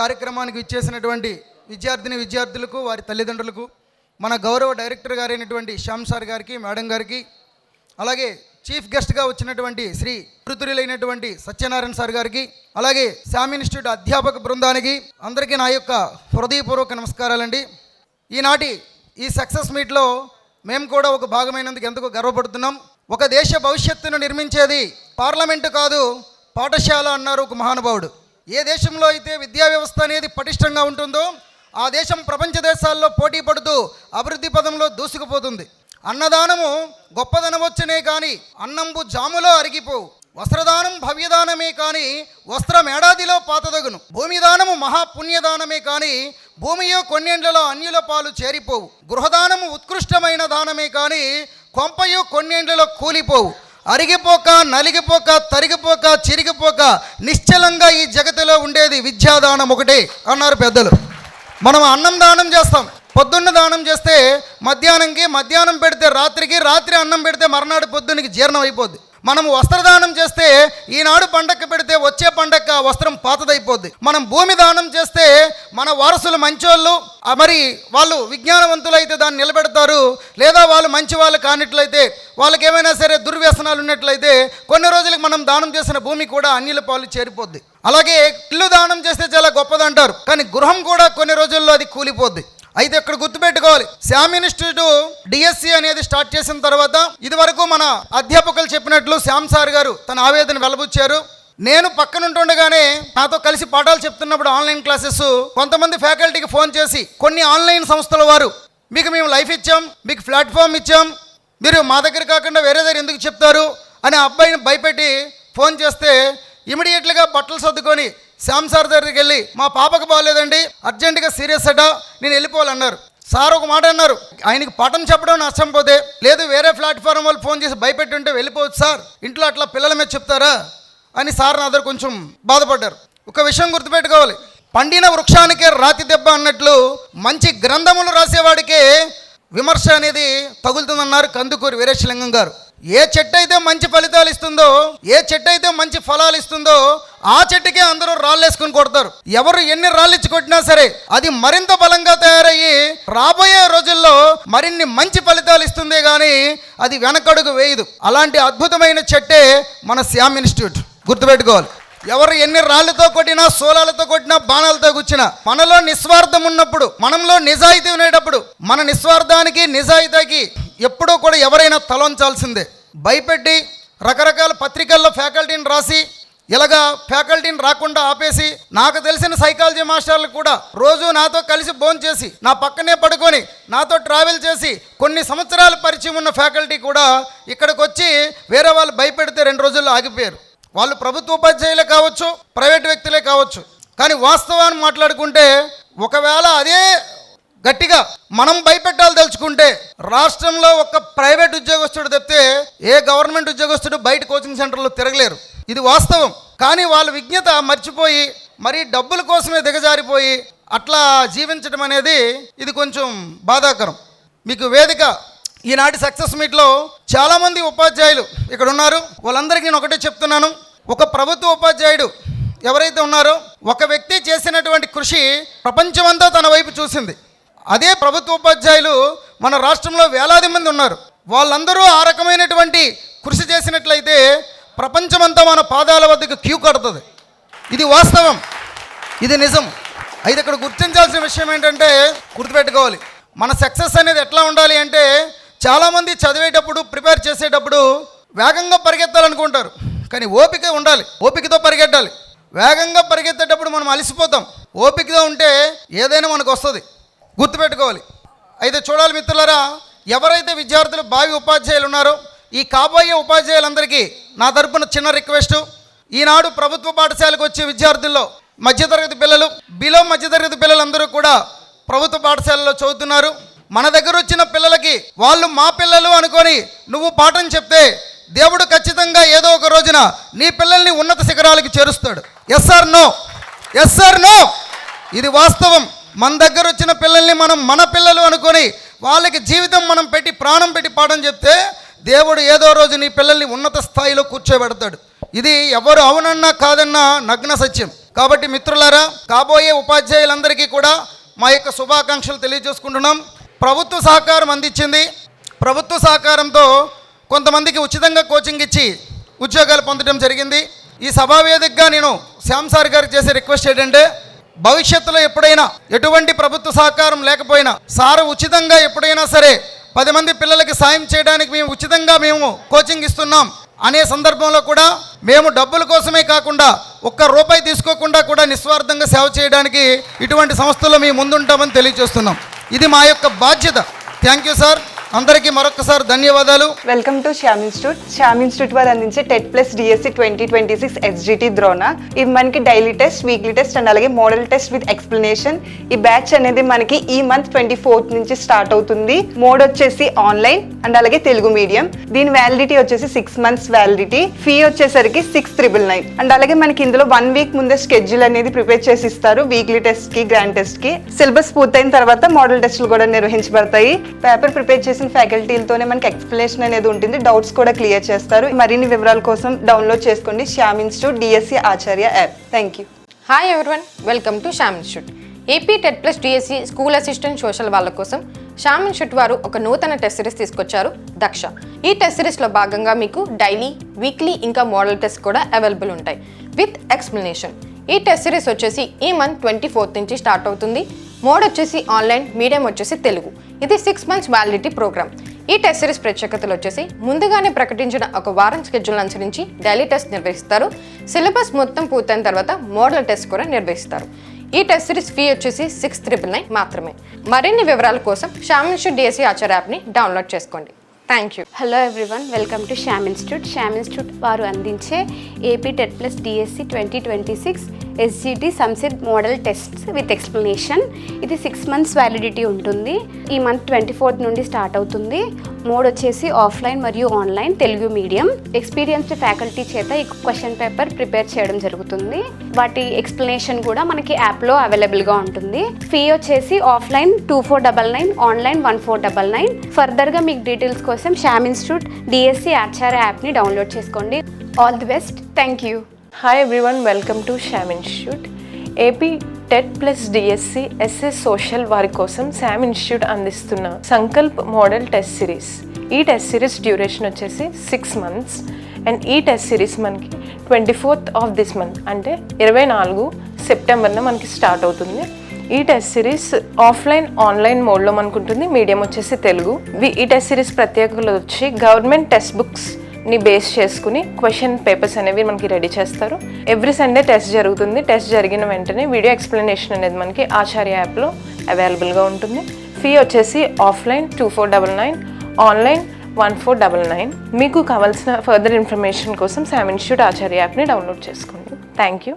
కార్యక్రమానికి ఇచ్చేసినటువంటి విద్యార్థిని విద్యార్థులకు వారి తల్లిదండ్రులకు మన గౌరవ డైరెక్టర్ గారైనటువంటి శ్యామ్ సార్ గారికి మేడం గారికి అలాగే చీఫ్ గెస్ట్గా వచ్చినటువంటి శ్రీ వృతులైనటువంటి సత్యనారాయణ సార్ గారికి అలాగే శామ్ ఇన్స్టిట్యూట్ అధ్యాపక బృందానికి అందరికీ నా యొక్క హృదయపూర్వక నమస్కారాలండి. ఈనాటి ఈ సక్సెస్ మీట్లో మేము కూడా ఒక భాగమైనందుకు ఎందుకు గర్వపడుతున్నాం? ఒక దేశ భవిష్యత్తును నిర్మించేది పార్లమెంటు కాదు పాఠశాల అన్నారు ఒక మహానుభావుడు. ఏ దేశంలో అయితే విద్యా వ్యవస్థ అనేది పటిష్టంగా ఉంటుందో ఆ దేశం ప్రపంచ దేశాల్లో పోటీ పడుతూ అభివృద్ధి పదంలో దూసుకుపోతుంది. అన్నదానము గొప్పదనవచ్చునే కానీ అన్నంబు జాములో అరిగిపోవు. వస్త్రదానం భవ్యదానమే కానీ వస్త్రం ఏడాదిలో పాతదగును. భూమిదానము మహాపుణ్యదానమే కానీ భూమియో కొన్నేండ్లలో అన్యుల పాలు చేరిపోవు. గృహదానము ఉత్కృష్టమైన దానమే కానీ కొంపయో కొన్నేండ్లలో కూలిపోవు. అరిగిపోక నలిగిపోక తరిగిపోక చిరిగిపోక నిశ్చలంగా ఈ జగతిలో ఉండేది విద్యాదానం ఒకటే అన్నారు పెద్దలు. మనం అన్నం దానం చేస్తాం. పొద్దున్న దానం చేస్తే మధ్యాహ్నంకి మధ్యాహ్నం పెడితే రాత్రికి రాత్రి అన్నం పెడితే మర్నాడు పొద్దున్నకి జీర్ణం అయిపోద్ది. మనం వస్త్రదానం చేస్తే ఈనాడు పండగ పెడితే వచ్చే పండగ ఆ వస్త్రం పాతదైపోద్ది. మనం భూమి దానం చేస్తే మన వారసులు మంచోళ్ళు మరి వాళ్ళు విజ్ఞానవంతులు అయితే దాన్ని నిలబెడతారు లేదా వాళ్ళు మంచి వాళ్ళు కానిట్లయితే వాళ్ళకి ఏమైనా సరే దుర్వ్యసనాలు ఉన్నట్లయితే కొన్ని రోజులకు మనం దానం చేసిన భూమి కూడా అన్యుల పాలు చేరిపోద్ది. అలాగే ఇల్లు దానం చేస్తే చాలా గొప్పదంటారు కానీ గృహం కూడా కొన్ని రోజుల్లో అది కూలిపోద్ది. అయితే ఇక్కడ గుర్తుపెట్టుకోవాలి. Sham institute D S C అనేది స్టార్ట్ చేసిన తర్వాత ఇది వరకు మన అధ్యాపకులు చెప్పినట్లు శ్యామ్ సార్ గారు తన ఆవేదన వెలబుచ్చారు. నేను పక్కన ఉంటుండగానే నాతో కలిసి పాఠాలు చెప్తున్నప్పుడు ఆన్లైన్ క్లాసెస్ కొంతమంది ఫ్యాకల్టీకి ఫోన్ చేసి కొన్ని ఆన్లైన్ సంస్థల వారు మీకు మేము లైఫ్ ఇచ్చాం మీకు ప్లాట్ఫామ్ ఇచ్చాం మీరు మా దగ్గర కాకుండా వేరే దగ్గర ఎందుకు చెప్తారు? అని అబ్బాయిని భయపెట్టి ఫోన్ చేస్తే ఇమీడియట్గా బట్టలు సర్దుకొని శ్యామ్ సార్ దగ్గరికి వెళ్ళి మా పాపకు బాగలేదండి అర్జెంటుగా సీరియస్ అట నేను వెళ్ళిపోవాలన్నారు. సార్ ఒక మాట అన్నారు ఆయనకి పఠం చెప్పడం నష్టం పోతే లేదు వేరే ప్లాట్ఫామ్ వాళ్ళు ఫోన్ చేసి భయపెట్టుంటే వెళ్ళిపోవచ్చు సార్ ఇంట్లో అట్లా పిల్లల మీద చెప్తారా? అని సార్ నా దగ్గర కొంచెం బాధపడ్డారు. ఒక విషయం గుర్తుపెట్టుకోవాలి. పండిన వృక్షానికే రాతి దెబ్బ అన్నట్లు మంచి గ్రంథములు రాసేవాడికే విమర్శ అనేది తగులుతుందన్నారు కందుకూరి వీరేశలింగం గారు. ఏ చెట్టు అయితే మంచి ఫలితాలు ఇస్తుందో ఏ చెట్టు అయితే మంచి ఫలాలు ఇస్తుందో ఆ చెట్టుకే అందరూ రాళ్ళేసుకుని కొడతారు. ఎవరు ఎన్ని రాళ్ళిచ్చి కొట్టినా సరే అది మరింత బలంగా తయారయ్యి రాబోయే రోజుల్లో మరిన్ని మంచి ఫలితాలు ఇస్తుంది కానీ అది వెనకడుగు వేయదు. అలాంటి అద్భుతమైన చెట్టే మన శ్యామ్ ఇన్స్టిట్యూట్. గుర్తుపెట్టుకోవాలి. ఎవరు ఎన్ని రాళ్ళతో కొట్టినా సోలాలతో కొట్టినా బాణాలతో గుచ్చినా మనలో నిస్వార్థం ఉన్నప్పుడు మనంలో నిజాయితీ ఉండేటప్పుడు మన నిస్వార్థానికి నిజాయితీకి ఎప్పుడూ కూడా ఎవరైనా తలంచాల్సిందే భయపెట్టి రకరకాల పత్రికల్లో ఫ్యాకల్టీని రాసి ఇలాగా ఫ్యాకల్టీని రాకుండా ఆపేసి నాకు తెలిసిన సైకాలజీ మాస్టర్లు కూడా రోజు నాతో కలిసి భోజనం చేసి నా పక్కనే పడుకొని నాతో ట్రావెల్ చేసి కొన్ని సంవత్సరాల పరిచయం ఉన్న ఫ్యాకల్టీ కూడా ఇక్కడికి వచ్చి వేరే వాళ్ళు భయపెడితే రెండు రోజుల్లో ఆగిపోయారు. వాళ్ళు ప్రభుత్వ ఉపాధ్యాయులే కావచ్చు ప్రైవేట్ వ్యక్తులే కావచ్చు. కానీ వాస్తవాన్ని మాట్లాడుకుంటే ఒకవేళ అదే గట్టిగా మనం భయపెట్టాలి తెలుసుకుంటే రాష్ట్రంలో ఒక ప్రైవేట్ ఉద్యోగస్తుడు తప్పితే ఏ గవర్నమెంట్ ఉద్యోగస్తుడు బయట కోచింగ్ సెంటర్లో తిరగలేరు. ఇది వాస్తవం. కానీ వాళ్ళ విజ్ఞత మర్చిపోయి మరి డబ్బుల కోసమే దిగజారిపోయి అట్లా జీవించడం అనేది ఇది కొంచెం బాధాకరం. మీకు వేదిక ఈనాటి సక్సెస్ మీట్లో చాలామంది ఉపాధ్యాయులు ఇక్కడ ఉన్నారు వాళ్ళందరికీ నేను ఒకటే చెప్తున్నాను. ఒక ప్రభుత్వ ఉపాధ్యాయుడు ఎవరైతే ఉన్నారో ఒక వ్యక్తి చేసినటువంటి కృషి ప్రపంచమంతా తన వైపు చూసింది. అదే ప్రభుత్వ ఉపాధ్యాయులు మన రాష్ట్రంలో వేలాది మంది ఉన్నారు. వాళ్ళందరూ ఆ రకమైనటువంటి కృషి చేసినట్లయితే ప్రపంచమంతా మన పాదాల వద్దకు క్యూ కడుతుంది. ఇది వాస్తవం. ఇది నిజం. అయితే ఇక్కడ గుర్తించాల్సిన విషయం ఏంటంటే గుర్తుపెట్టుకోవాలి. మన సక్సెస్ అనేది ఎట్లా ఉండాలి అంటే చాలామంది చదివేటప్పుడు ప్రిపేర్ చేసేటప్పుడు వేగంగా పరిగెత్తాలనుకుంటారు. కానీ ఓపిక ఉండాలి. ఓపికతో పరిగెట్టాలి. వేగంగా పరిగెత్తేటప్పుడు మనం అలసిపోతాం. ఓపికతో ఉంటే ఏదైనా మనకు వస్తుంది. గుర్తుపెట్టుకోవాలి. అయితే చూడాలి మిత్రులరా ఎవరైతే విద్యార్థులు భావి ఉపాధ్యాయులు ఉన్నారో ఈ కాబోయే ఉపాధ్యాయులందరికీ నా తరపున చిన్న రిక్వెస్ట్. ఈనాడు ప్రభుత్వ పాఠశాలకు వచ్చే విద్యార్థుల్లో మధ్యతరగతి పిల్లలు బిలో మధ్యతరగతి పిల్లలందరూ కూడా ప్రభుత్వ పాఠశాలలో చదువుతున్నారు. మన దగ్గర వచ్చిన పిల్లలకి వాళ్ళు మా పిల్లలు అనుకొని నువ్వు పాఠం చెప్తే దేవుడు ఖచ్చితంగా ఏదో ఒక రోజున నీ పిల్లల్ని ఉన్నత శిఖరాలకు చేరుస్తాడు. ఎస్ఆర్ నో ఎస్ఆర్ నో ఇది వాస్తవం. మన దగ్గర వచ్చిన పిల్లల్ని మనం మన పిల్లలు అనుకొని వాళ్ళకి జీవితం మనం పెట్టి ప్రాణం పెట్టి పాఠం చెప్తే దేవుడు ఏదో రోజు నీ పిల్లల్ని ఉన్నత స్థాయిలో కూర్చోబెడతాడు. ఇది ఎవరు అవునన్నా కాదన్నా నగ్న సత్యం. కాబట్టి మిత్రులారా కాబోయే ఉపాధ్యాయులందరికీ కూడా మా యొక్క శుభాకాంక్షలు తెలియజేసుకుంటున్నాం. ప్రభుత్వ సహకారం అందించింది. ప్రభుత్వ సహకారంతో కొంతమందికి ఉచితంగా కోచింగ్ ఇచ్చి ఉద్యోగాలు పొందడం జరిగింది. ఈ సభావేదికగా నేను శ్యామ్ సార్ గారికి చేసే రిక్వెస్ట్ ఏంటంటే భవిష్యత్తులో ఎప్పుడైనా ఎటువంటి ప్రభుత్వ సహకారం లేకపోయినా సారు ఉచితంగా ఎప్పుడైనా సరే పది మంది పిల్లలకి సాయం చేయడానికి మేము ఉచితంగా మేము కోచింగ్ ఇస్తున్నాం అనే సందర్భంలో కూడా మేము డబ్బుల కోసమే కాకుండా ఒక్క రూపాయి తీసుకోకుండా కూడా నిస్వార్థంగా సేవ చేయడానికి ఇటువంటి సంస్థల్లో మేము ముందుంటామని తెలియజేస్తున్నాం. ఇది మా యొక్క బాధ్యత. థ్యాంక్ యూ సార్ అందరికీ మరొకసారి ధన్యవాదాలు. Welcome to Shyam institute Shyam institute వారు అందించే TET plus D S C twenty twenty six S G T Drona ఇది మనకి daily test weekly test and అలాగే మోడల్ టెస్ట్ విత్ ఎక్స్ప్లెనేషన్ ఈ బ్యాచ్ అనేది మనకి ఈ మంత్ ట్వంటీ ఫోర్త్ నుంచి స్టార్ట్ అవుతుంది. మోడ్ వచ్చేసి ఆన్లైన్ అండ్ అలాగే తెలుగు మీడియం దీని వ్యాలిడిటీ వచ్చేసి సిక్స్ మంత్స్ వ్యాలిడిటీ ఫీ వచ్చేసరికి సిక్స్ త్రిబుల్ నైన్ అండ్ అలాగే మనకి ఇందులో వన్ వీక్ ముందే స్కెడ్యూల్ అనేది ప్రిపేర్ చేసి ఇస్తారు. వీక్లీ టెస్ట్కి గ్రాండ్ టెస్ట్కి. సిలబస్ పూర్తయిన తర్వాత మోడల్ టెస్టులు కూడా నిర్వహించబడతాయి. పేపర్ ప్రిపేర్ చేసిన ఫ్యాకల్టీలతోనే మనకి ఎక్స్ప్లెనేషన్ అనేది ఉంటుంది. డౌట్స్ కూడా క్లియర్ చేస్తారు. మరిన్ని వివరాల కోసం డౌన్లోడ్ చేసుకోండి Shyam institute D S C Acharya app. Thank you hi everyone welcome to Shyam institute A P TET plus D S C school assistant social వాళ్ళ కోసం శ్యామ్ ఇన్స్టిట్యూట్ వారు ఒక నూతన టెస్ట్ సిరీస్ తీసుకొచ్చారు దక్ష. ఈ టెస్ట్ సిరీస్లో భాగంగా మీకు డైలీ వీక్లీ ఇంకా మోడల్ టెస్ట్ కూడా అవైలబుల్ ఉంటాయి. విత్ ఎక్స్ప్లెనేషన్ ఈ టెస్ట్ సిరీస్ వచ్చేసి ఈ మంత్ ట్వంటీ ఫోర్త్ నుంచి స్టార్ట్ అవుతుంది. మోడ్ వచ్చేసి ఆన్లైన్ మీడియం వచ్చేసి తెలుగు. ఇది సిక్స్ మంత్స్ వ్యాలిడిటీ ప్రోగ్రామ్ ఈ టెస్ట్ సిరీస్ ప్రత్యేకతలు వచ్చేసి ముందుగానే ప్రకటించిన ఒక వారం స్కెడ్యూల్ అనుసరించి డైలీ టెస్ట్ నిర్వహిస్తారు. సిలబస్ మొత్తం పూర్తయిన తర్వాత మోడల్ టెస్ట్ కూడా నిర్వహిస్తారు. ఈ టెస్ట్ సిరీస్ ఫీ వచ్చేసి సిక్స్ త్రిపుల్ నైన్ మాత్రమే. మరిన్ని వివరాల కోసం శ్యామ్ ఇన్స్టిట్యూట్ డిఎస్సి ఆచార్ యాప్ని డౌన్లోడ్ చేసుకోండి. Thank you hello everyone welcome to Shyam institute Shyam institute వారు అందించే A P TET plus D S C twenty twenty six S G T సంసిద్ model test with explanation ఇది six months validity ఉంటుంది. ఈ month twenty fourth నుండి start అవుతుంది. Mode వచ్చేసి offline మరియు online Telugu medium experienced faculty చేత ఈ question paper prepare చేయడం జరుగుతుంది. వాటి ఎక్స్ప్లెనేషన్ కూడా మనకి యాప్లో అవైలబుల్గా ఉంటుంది. ఫీ వచ్చేసి offline two four double nine online one four double nine ఫర్దర్గా మీకు డీటెయిల్స్ కోసం శ్యామ్ ఇన్స్టిట్యూట్ డిఎస్సి ఆచార్య యాప్ని డౌన్లోడ్ చేసుకోండి. All the best thank you hi everyone welcome to Sham institute A P TET plus D S C S S social వారి కోసం Sam institute అందిస్తున్న Sankalp model test series. ఈ test series duration వచ్చేసి six months and ఈ test series మనకి twenty fourth of this month అంటే ఇరవై నాలుగు సెప్టెంబర్న మనకి స్టార్ట్ అవుతుంది. ఈ టెస్ట్ సిరీస్ ఆఫ్లైన్ ఆన్లైన్ మోడ్లో మనకుంటుంది. మీడియం వచ్చేసి తెలుగు. వి- ఈ టెస్ట్ సిరీస్ ప్రత్యేకతలు వచ్చి గవర్నమెంట్ టెక్స్ట్ బుక్స్ ని బేస్ చేసుకుని క్వశ్చన్ పేపర్స్ అనేవి మనకి రెడీ చేస్తారు. ఎవ్రీ సండే టెస్ట్ జరుగుతుంది. టెస్ట్ జరిగిన వెంటనే వీడియో ఎక్స్ప్లెనేషన్ అనేది మనకి ఆచార్య యాప్లో అవైలబుల్గా ఉంటుంది. ఫీ వచ్చేసి offline two four double nine online one four double nine మీకు కావాల్సిన ఫర్దర్ ఇన్ఫర్మేషన్ కోసం శామ్ ఇన్స్టిట్యూట్ ఆచార్య యాప్ని డౌన్లోడ్ చేసుకోండి. Thank you